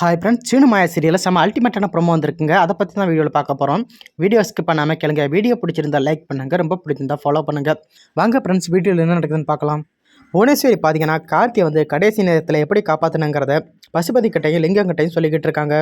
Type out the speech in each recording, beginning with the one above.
Hi friends Seenu மாயா சீரியலில் செம்ம அல்டிமேட்டான promo வந்திருக்குங்க. அதை பற்றி தான் வீடியோவில் பார்க்க போகிறோம் வீடியோ ஸ்கிப் பண்ணாமல் கேளுங்க. வீடியோ பிடிச்சிருந்தா லைக் பண்ணுங்கள் ரொம்ப பிடிச்சிருந்தா ஃபாலோ பண்ணுங்கள் வாங்க ஃப்ரெண்ட்ஸ் வீடியோவில் என்ன நடக்குதுன்னு பார்க்கலாம். புவனேஸ்வரி பார்த்தீங்கன்னா கார்த்தியை வந்து கடைசி நேரத்தில் எப்படி காப்பாற்றணுங்கிறத பசுபதி கிட்டையும் லிங்கம் கிட்டையும் சொல்லிக்கிட்டு இருக்காங்க.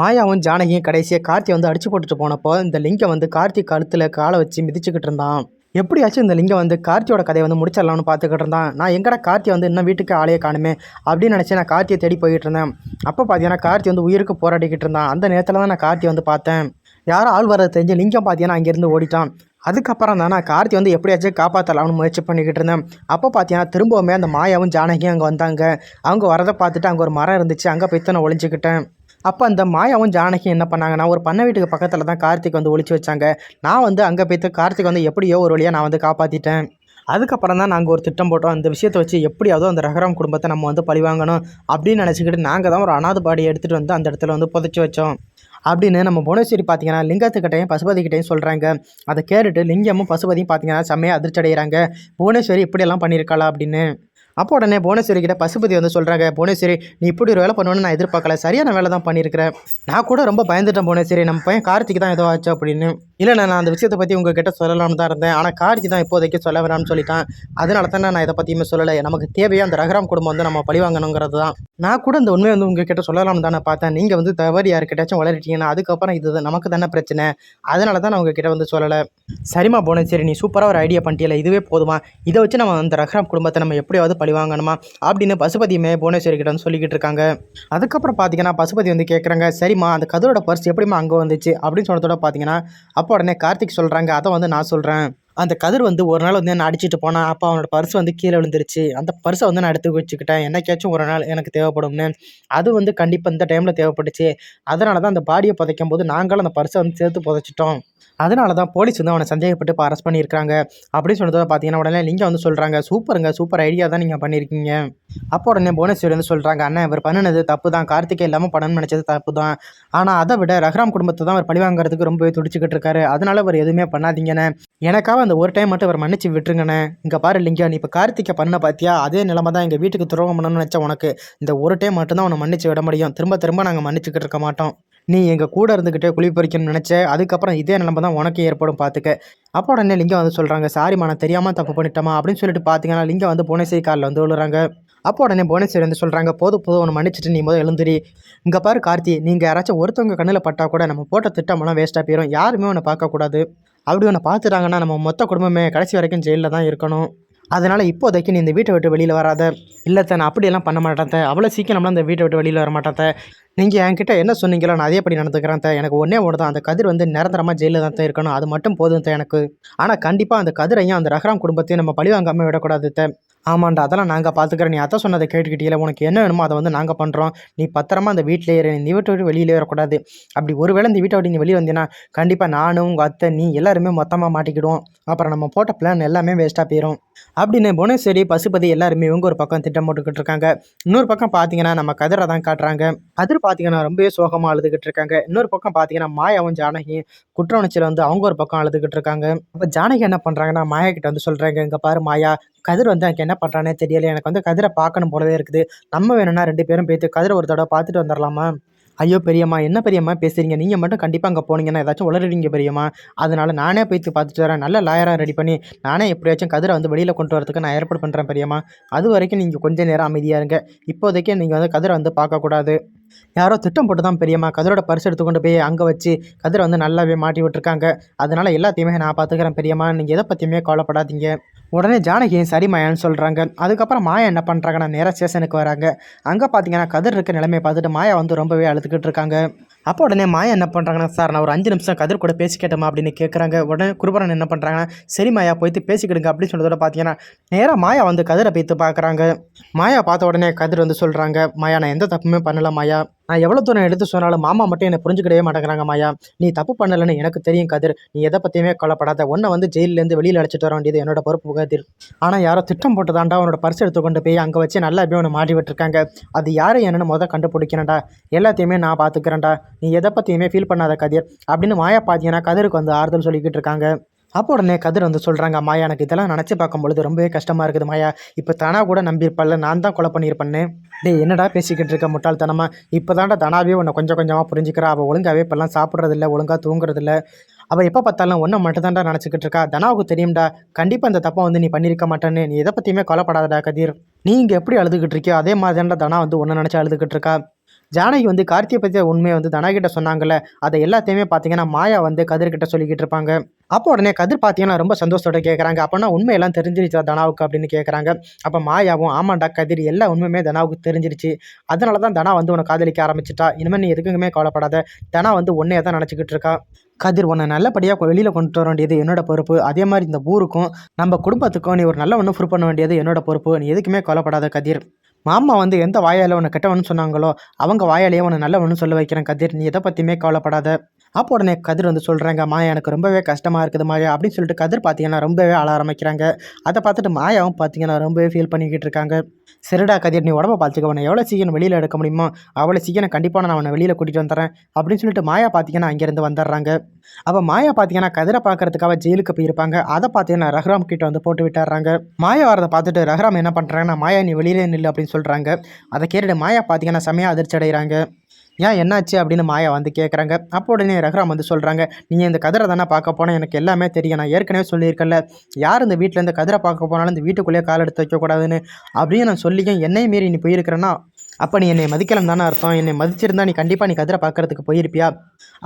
மாயாவும் ஜானகியும் கடைசியாக கார்த்தியை வந்து அடிச்சு போட்டுட்டு போனப்போ இந்த லிங்கம் வந்து கார்த்தி கழுத்தில் காலை வச்சு மிதிச்சுக்கிட்டு இருந்தான். எப்படியாச்சும் இந்த லிங்கம் வந்து கார்த்தியோட கதையை வந்து முடிச்சிடலாம்னு பார்த்துக்கிட்டு இருந்தான். நான் எங்கடா கார்த்தி வந்து இன்னும் வீட்டுக்கு ஆளையே காணுமே அப்படின்னு நினச்சி நான் கார்த்தியை தேடி போயிட்டு இருந்தேன். அப்போ பார்த்தீங்கன்னா கார்த்தி வந்து உயிருக்கு போராடிக்கிட்டு இருந்தான். அந்த நேரத்தில் தான் நான் கார்த்தி வந்து பார்த்தேன். யாரும் ஆள் வர்றது தெரிஞ்சு லிங்கம் பார்த்தீங்கன்னா அங்கேருந்து ஓடிட்டான். அதுக்கப்புறம் தான் நான் கார்த்தி வந்து எப்படியாச்சும் காப்பாற்றலாம்னு முயற்சி பண்ணிக்கிட்டு இருந்தேன். அப்போ பார்த்தீங்கன்னா திரும்பவுமே அந்த மாயாவும் ஜானகியும் அங்கே வந்தாங்க. அவங்க வரதை பார்த்துட்டு அங்கே ஒரு மரம் இருந்துச்சு. அங்கே போய் தான் நான் அப்போ அந்த மாயாவும் ஜானகியும் என்ன பண்ணாங்கன்னா ஒரு பண்ணை வீட்டுக்கு பக்கத்தில் தான் கார்த்திக் வந்து ஒழிச்சு வச்சாங்க. நான் வந்து அங்கே போய்த்து கார்த்திக் வந்து எப்படியோ ஒரு வழியாக நான் வந்து காப்பாற்றிட்டேன் அதுக்கப்புறம் தான் நாங்கள் ஒரு திட்டம் போட்டோம். அந்த விஷயத்தை வச்சு எப்படியாவது அந்த ரகராம் குடும்பத்தை நம்ம வந்து பழிவாங்கணும் அப்படின்னு நினச்சிக்கிட்டு நாங்கள் தான் ஒரு அனாதை பாடியை எடுத்துகிட்டு வந்து அந்த இடத்துல வந்து புதைச்சி வச்சோம். அப்படின்னு நம்ம புவனேஸ்வரி பார்த்தீங்கன்னா லிங்கத்துக்கிட்டையும் பசுபதிக்கிட்டையும் சொல்கிறாங்க அதை கேட்டுட்டு லிங்கமும் பசுபதியும் பார்த்தீங்கன்னா செம்மையாக அதிர்ச்சி அடைகிறாங்க புவனேஸ்வரி இப்படியெல்லாம் பண்ணியிருக்காளா அப்படின்னு. அப்போ உடனே புவனேஸ்வரி கிட்ட பசுபதி வந்து சொல்கிறாங்க புவனேஸ்வரி நீ இப்படி ஒரு வேலை பண்ணணும்னு நான் எதிர்பார்க்கல. சரியான வேலை தான் பண்ணியிருக்கிறேன் நான் கூட ரொம்ப பயந்துட்டேன் புவனேஸ்வரி. நம்ம பையன் கார்த்திக் தான் ஏதோ ஆச்சு அப்படின்னு. இல்லைண்ணா நான் அந்த விஷயத்தை பற்றி உங்ககிட்ட சொல்லலாம்னு தான் இருந்தேன். ஆனால் கார்த்திக் தான் இப்போதைக்கு சொல்ல வேணாம்னு சொல்லிட்டான். அதனால தான் நான் இதை பற்றியுமே சொல்லலை. நமக்கு தேவையாக அந்த ரகராம் குடும்பம் வந்து நம்ம பழிவாங்கணுங்கிறது தான். நான் கூட இந்த உண்மையை வந்து உங்ககிட்ட சொல்லலாம்னு தானே பார்த்தேன். நீங்கள் வந்து தவறு யாருக்கிட்டாச்சும் வளர்ட்டீங்கன்னா அதுக்கப்புறம் இது நமக்கு தானே பிரச்சனை. அதனால தான் நான் உங்ககிட்ட வந்து சொல்லலை. சரிம்மா சரி நீ சூப்பராக ஒரு ஐடியா பண்ணிட்டியல. இதுவே போதுமா? இதை வச்சு நம்ம அந்த ரஹ்ராம் குடும்பத்தை நம்ம எப்படியாவது பழி வாங்கணுமா? அப்படின்னு பசுபதியுமே புவனேஸ்வரி கிட்ட வந்து சொல்லிக்கிட்டு இருக்காங்க. அதுக்கப்புறம் பார்த்தீங்கன்னா பசுபதி வந்து கேட்குறாங்க சரிம்மா அந்த கதரோட பர்ஸ் எப்படிம்மா அங்கே வந்துச்சு? அப்படின்னு சொன்னதோட பார்த்தீங்கன்னா அப்போ உடனே கார்த்திக் சொல்கிறாங்க அதை வந்து நான் சொல்கிறேன் அந்த கதிர் வந்து ஒரு நாள் வந்து நான் அடிச்சிட்டு போனேன் அப்போ அவனோட பர்ஸ் வந்து கீழே விழுந்துருச்சு. அந்த பர்ஸை வந்து நான் எடுத்து வச்சுக்கிட்டேன். என்னைக்காச்சும் ஒரு நாள் எனக்கு தேவைப்படும்னு. அது வந்து கண்டிப்பாக இந்த டைமில் தேவைப்பட்டுச்சு. அதனால தான் அந்த பாடியை புதைக்கும் போது நாங்களும் அந்த பர்ஸை வந்து சேர்த்து புதைச்சிட்டோம். அதனால தான் போலீஸ் வந்து அவனை சந்தேகப்பட்டு இப்போ அரெஸ்ட் பண்ணியிருக்காங்க. அப்படின்னு சொன்னதை பார்த்தீங்கன்னா உடனே நீங்கள் வந்து சொல்கிறாங்க சூப்பருங்க சூப்பர் ஐடியா தான் நீங்கள் பண்ணியிருக்கீங்க. அப்போ உடனே புவனேஸ்வரி வந்து சொல்கிறாங்க அண்ணன் இவர் பண்ணினது தப்பு தான். கார்த்திகை இல்லாமல் பண்ணணும்னு நினச்சது தப்பு தான். ஆனால் அதை விட ரஹ்ராம் குடும்பத்தை தான் அவர் பழிவாங்கிறதுக்கு ரொம்பவே துடிச்சிக்கிட்டு இருக்காரு. அதனால அவர் எதுவுமே பண்ணாதீங்கண்ணே எனக்காக அந்த ஒரு டைம் மட்டும் அவர் மன்னிச்சு விட்டுருங்கண்ணே. இங்கே பாரு லிங்கா நீ இப்போ கார்த்திகை பண்ண பார்த்தியா அதே நிலைமை தான் எங்கள் வீட்டுக்கு துரோகம் பண்ணணும்னு நினச்சா உனக்கு. இந்த ஒரு டைம் மட்டும்தான் உன்னை மன்னிச்சு விட முடியும். திரும்ப திரும்ப நாங்கள் மன்னிச்சுக்கிட்டு இருக்க மாட்டோம். நீ எங்கள் கூட இருந்துக்கிட்டே குழி பறிக்கணும்னு நினச்ச அதுக்கப்புறம் இதே நிலைமை தான் உனக்கு ஏற்படும் பார்த்துக்க அப்போ உடனே லிங்கம் வந்து சொல்கிறாங்க சாரிம்மா நான் தெரியாமல் தப்பு பண்ணிட்டோமா அப்படின்னு சொல்லிட்டு பார்த்தீங்கன்னா லிங்கம் வந்து புவனேஸ்வரி காலில் வந்து விழுறாங்க. அப்போ உடனே புவனேஸ்வரி வந்து சொல்கிறாங்க போதும் போதும் உன்னை மன்னிச்சிட்டு நீ முதல் எழுந்துரி. இங்கே பாரு கார்த்தி நீங்கள் யாராச்சும் ஒருத்தவங்க கண்ணில் பட்டால் கூட நம்ம போட்ட திட்டமெல்லாம் வேஸ்ட்டாக போயிடும் யாருமே உன்னை பார்க்கக்கூடாது. அப்படி ஒன்று பார்த்துட்டாங்கன்னா நம்ம மொத்த குடும்பமே கடைசி வரைக்கும் ஜெயிலில் தான் இருக்கணும். அதனால் இப்போதைக்கு நீ இந்த வீட்டை விட்டு வெளியில் வராத. இல்லை நான் அப்படியெல்லாம் பண்ண மாட்டேன் அவ்வளோ சீக்கிரம்லாம் இந்த வீட்டை விட்டு வெளியில் வர மாட்டேன் நீங்கள் என்கிட்ட என்ன சொன்னீங்களோ நான் அதேபடி நடந்துக்கிறேன் தான் எனக்கு ஒன்றே ஒன்று தான் அந்த கதிர் வந்து நிரந்தரமாக ஜெயிலில் தான் இருக்கணும். அது மட்டும் போதும் தான் எனக்கு. ஆனால் கண்டிப்பாக அந்த கதிரையும் அந்த ரஹ்ராம் குடும்பத்தையும் நம்ம பழிவாங்காமல் விடக்கூடாது தான் ஆமாண்டா அதெல்லாம் நாங்கள் பார்த்துக்கிறோம் நீ அத்தை சொன்னதை கேட்டுக்கிட்டீங்கள உனக்கு என்ன வேணுமோ அதை வந்து நாங்கள் பண்ணுறோம் நீ பத்திரமா அந்த வீட்டில் இரு நீ வீட்டை விட்டு வெளியிலே வரக்கூடாது. அப்படி ஒருவேளை இந்த வீட்டை விட்டு நீ வெளியே வந்தீங்கன்னா கண்டிப்பாக நானும் உங்கள் அத்தை நீ எல்லாருமே மொத்தமாக மாட்டிக்கிடுவோம். அப்புறம் நம்ம போட்ட பிளான் எல்லாமே வேஸ்ட்டாக போயிடும் அப்படின்னு புவனேஸ்வரி பசுபதி எல்லாருமே இவங்க ஒரு பக்கம் திட்டம் போட்டுக்கிட்டு இருக்காங்க. இன்னொரு பக்கம் பார்த்தீங்கன்னா நம்ம கதிரை தான் காட்டுறாங்க. கதிர் பார்த்தீங்கன்னா ரொம்பவே சோகமாக அழுதுகிட்டு இருக்காங்க. இன்னொரு பக்கம் பார்த்தீங்கன்னா மாயாவும் ஜானகி குற்ற உணர்ச்சியில் வந்து அவங்க ஒரு பக்கம் அழுதுகிட்டு இருக்காங்க. அப்போ ஜானகி என்ன பண்ணுறாங்கன்னா மாயா கிட்ட வந்து சொல்கிறாங்க இங்கே பாரு மாயா கதிர் வந்து எனக்கு என்ன பண்ணுறானே தெரியல. எனக்கு வந்து கதிரை பார்க்கணும் போலவே இருக்குது. நம்ம வேணும்னா ரெண்டு பேரும் போய்த்து கதிரை ஒரு தடவை பார்த்துட்டு வந்துடலாமா ஐயோ பெரியம்மா என்ன பெரியம்மா பேசுகிறீங்க நீங்கள் மட்டும் கண்டிப்பாக அங்கே போனீங்கன்னா ஏதாச்சும் உளறிடுங்க பெரியம்மா. அதனால் நானே போய்த்து பார்த்துட்டு வரேன். நல்ல லாயராக ரெடி பண்ணி நானே எப்படியாச்சும் கதிரை வந்து வெளியில் கொண்டு வரதுக்கு நான் ஏற்பாடு பண்ணுறேன் பெரியம்மா. அது வரைக்கும் நீங்கள் கொஞ்சம் நேரம் அமைதியாக இருங்க. இப்போதைக்கு நீங்கள் வந்து கதிரை வந்து பார்க்கக்கூடாது யாரோ திட்டம் போட்டு தான் பெரியம்மா கதிரோட பரிசு எடுத்து கொண்டு போய் அங்கே வச்சு கதிரை வந்து நல்லாவே மாட்டி விட்டுருக்காங்க. அதனால் எல்லாத்தையுமே நான் பார்த்துக்கிறேன் பெரியம்மா. நீங்கள் எதை பற்றியுமே கவலைப்படாதீங்க. உடனே ஜானகியும் சரி மாயான்னு சொல்கிறாங்க அதுக்கப்புறம் மாயா என்ன பண்ணுறாங்கன்னா நேராக ஸ்டேஷனுக்கு வராங்க. அங்கே பார்த்தீங்கன்னா கதிர் இருக்க நிலைமையை பார்த்துட்டு மாயா வந்து ரொம்பவே அழுதுகிட்டு இருக்காங்க. அப்போ உடனே மாயா என்ன பண்ணுறாங்கன்னா சார் நான் ஒரு அஞ்சு நிமிஷம் கதிர் கூட பேசிக்கிட்டோமா? அப்படின்னு கேட்குறாங்க உடனே குருபரன் என்ன பண்ணுறாங்கன்னா சரி மாயா போய்த்து பேசிக்கிடுங்க அப்படின்னு சொன்னதோட பார்த்தீங்கன்னா நேராக மாயா வந்து கதிரை பேத்து பார்க்குறாங்க மாயா பார்த்த உடனே கதிர் வந்து சொல்கிறாங்க மாயா நான் எந்த தப்புமே பண்ணல மாயா. நான் எவ்வளோ தூரம் எடுத்து சொன்னாலும் மாமா மட்டும் என்னை புரிஞ்சுக்கிடவே மாட்டேங்கிறாங்க மாயா. நீ தப்பு பண்ணலைன்னு எனக்கு தெரியும் கதிர். நீ எதை பற்றியுமே கொல்லப்படாத ஒன்றை வந்து ஜெயிலேருந்து வெளியில் அழைச்சிட்டு வர வேண்டியது என்னோட பொறுப்பு கதிர். ஆனால் யாரோ திட்டம் போட்டதாண்டா உன்னோட பரிசு எடுத்து கொண்டு போய் அங்கே வச்சு நல்லா அப்படியே ஒன்று மாட்டி விட்டுருக்காங்க. அது யார் என்னன்னு முதல் கண்டுபிடிக்கிறேன்டா எல்லாத்தையுமே நான் பார்த்துக்கிறேன்டா. நீ எதை பற்றியுமே ஃபீல் பண்ணாத கதிர். அப்படின்னு மாயா பார்த்தீங்கன்னா கதிருக்கு வந்து ஆறுதல் சொல்லிக்கிட்டு இருக்காங்க. அப்போ உடனே கதிர் வந்து சொல்கிறாங்க மாயா எனக்கு இதெல்லாம் நினச்சி பார்க்கும்பொழுது ரொம்பவே கஷ்டமாக இருக்குது மாயா. இப்போ தனா கூட நம்பியிருப்பல்ல நான் தான் கொலை பண்ணியிருப்பேன்னு. டே என்னடா பேசிக்கிட்டு இருக்க முட்டாள்தனமா? இப்போ தாண்டா தனாவே உன்னை கொஞ்சம் கொஞ்சமாக புரிஞ்சுக்கிறா. அவள் ஒழுங்காகவே இப்போல்லாம் சாப்பிட்றதில்ல ஒழுங்காக தூங்குறதில்ல. அவள் எப்போ பார்த்தாலும் ஒன்றை மட்டும்தான்டா நினச்சிக்கிட்டு இருக்கா. தனாவுக்கு தெரியும்டா. கண்டிப்பாக இந்த தப்பை வந்து நீ பண்ணியிருக்க மாட்டேன்னு. நீ எதை பற்றியுமே கொலைப்படாதடா கதிர். நீ இங்கே எப்படி அழுதுகிட்டு இருக்கியோ அதே மாதிரி தான்டா தனா வந்து ஒன்று நினச்சி அழுதுகிட்டு இருக்கா. ஜானகி வந்து கார்த்தியை பற்றிய உண்மையை வந்து தனா கிட்ட சொன்னாங்கல்ல அதை எல்லாத்தையுமே பார்த்தீங்கன்னா மாயா வந்து கதிர்கிட்ட சொல்லிக்கிட்டு இருப்பாங்க. அப்போ உடனே கதிர் பார்த்தீங்கன்னா ரொம்ப சந்தோஷத்தோட கேட்குறாங்க அப்போனா உண்மையெல்லாம் தெரிஞ்சிருச்சா தனாவுக்கு அப்படின்னு கேட்குறாங்க அப்போ மாயாவும் ஆமாண்டா கதிர் எல்லா உண்மையுமே தனாவுக்கு தெரிஞ்சிருச்சு. அதனால தான் தனா வந்து உன்னை காதலிக்க ஆரம்பிச்சிட்டா. இனிமேல் நீ எதுக்குமே கவலைப்படாத. தனா வந்து உன்னையே தான் நினச்சிக்கிட்டு இருக்கா. கதிர் உன்னை நல்லபடியாக வெளியில் கொண்டு வர வேண்டியது என்னோட பொறுப்பு. அதே மாதிரி இந்த ஊருக்கும் நம்ம குடும்பத்துக்கும் நீ ஒரு நல்ல ஒன்று ப்ரூவ் பண்ண வேண்டியது என்னோட பொறுப்பு. நீ எதுக்குமே கவலைப்படாத கதிர். மாமா வந்து எந்த வாயால் உன்னை கெட்டவனு சொன்னாங்களோ அவங்க வாயாலேயே உன்னை நல்லவனு சொல்ல வைக்கிறேன் கதிர். நீ எதை பற்றியுமே கவலைப்படாத. அப்போ உடனே கதிர் வந்து சொல்கிறாங்க மாயா எனக்கு ரொம்பவே கஷ்டமாக இருக்குது மாயா அப்படின்னு சொல்லிட்டு கதிர் பார்த்தீங்கன்னா ரொம்பவே ஆள ஆரம்பிக்கிறாங்க. அதை பார்த்துட்டு மாயாவும் பார்த்தீங்கன்னா ரொம்பவே ஃபீல் பண்ணிக்கிட்டு இருக்காங்க. சரிடா கதிர் நீ உடம்ப பார்த்துக்க உன்னை எவ்வளோ சீக்கிரம் வெளியில் எடுக்க முடியுமோ அவ்வளோ சீக்கிரம் கண்டிப்பாக நான் அவனை வெளியில் கூட்டிகிட்டு வந்துடுறேன் அப்படின்னு சொல்லிட்டு மாயா பார்த்தீங்கன்னா அங்கேருந்து வந்துடுறாங்க. அப்போ மாயா பார்த்தீங்கன்னா கதிரை பார்க்கறதுக்காக ஜெயிலுக்கு போயிருப்பாங்க. அதை பார்த்தீங்கன்னா ரஹ்ராம் கிட்ட வந்து போட்டு விட்டுறாங்க மாயா வரதை பார்த்துட்டு ரஹ்ராம் என்ன பண்ணுறாங்கன்னா மாயா நீ வெளியிலே நில்லு அப்படின்னு சொல்கிறாங்க அதை கேட்டுட்டு மாயா பார்த்தீங்கன்னா செமையாக அதிர்ச்சி அடைகிறாங்க. ஏன் என்னாச்சு அப்படின்னு மாயா வந்து கேட்குறாங்க அப்போ உடனே ரகுராம் வந்து சொல்கிறாங்க நீங்கள் இந்த கதிரை தானே பார்க்க போனால் எனக்கு எல்லாமே தெரியும். நான் ஏற்கனவே சொல்லியிருக்கல யார் இந்த வீட்டில் இந்த கதிரை பார்க்க போனாலும் இந்த வீட்டுக்குள்ளேயே கால் எடுத்து வைக்கக்கூடாதுன்னு அப்படின்னு நான் சொல்லியும் என்னையும் மீறி நீ போயிருக்கிறேன்னா அப்போ நீ என்னை மதிக்கலாம் தானே அர்த்தம். என்னை மதிச்சிருந்தா நீ கண்டிப்பாக நீ கதிரை பார்க்கறதுக்கு போயிருப்பியா?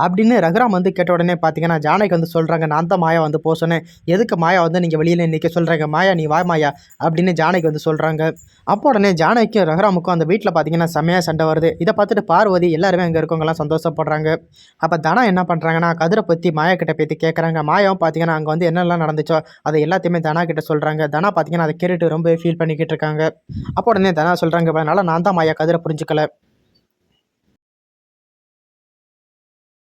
அப்படின்னு ரகுராம் வந்து கேட்ட உடனே பார்த்தீங்கன்னா ஜானகி வந்து சொல்கிறாங்க நான் தான் மாயா வந்து போக சொன்னேன். எதுக்கு மாயா வந்து நீங்கள் வெளியில் நிற்க சொல்கிறாங்க மாயா நீ வா மாயா அப்படின்னு ஜானகி வந்து சொல்கிறாங்க அப்போ உடனே ஜானகிக்கும் ரகுராமுக்கும் அந்த வீட்டில் பார்த்தீங்கன்னா செம்மையாக சண்டை வருது. இதை பார்த்துட்டு பார்வதி எல்லாருமே அங்கே இருக்கவங்கலாம் சந்தோஷப்படுறாங்க. அப்போ தனா என்ன பண்ணுறாங்கன்னா கதிரை பற்றி மாயா கிட்ட பற்றி கேட்குறாங்க மாயாவும் பார்த்தீங்கன்னா அங்கே வந்து என்னெல்லாம் நடந்துச்சோ அதை எல்லாத்தையுமே தனா கிட்ட சொல்கிறாங்க தனா பார்த்தீங்கன்னா அதை கேட்டுட்டு ரொம்ப ஃபீல் பண்ணிக்கிட்டு இருக்காங்க. அப்போ உடனே தனா சொல்கிறாங்க அதனால் நான் தான் மாயா அதில் புரிஞ்சுக்கலை.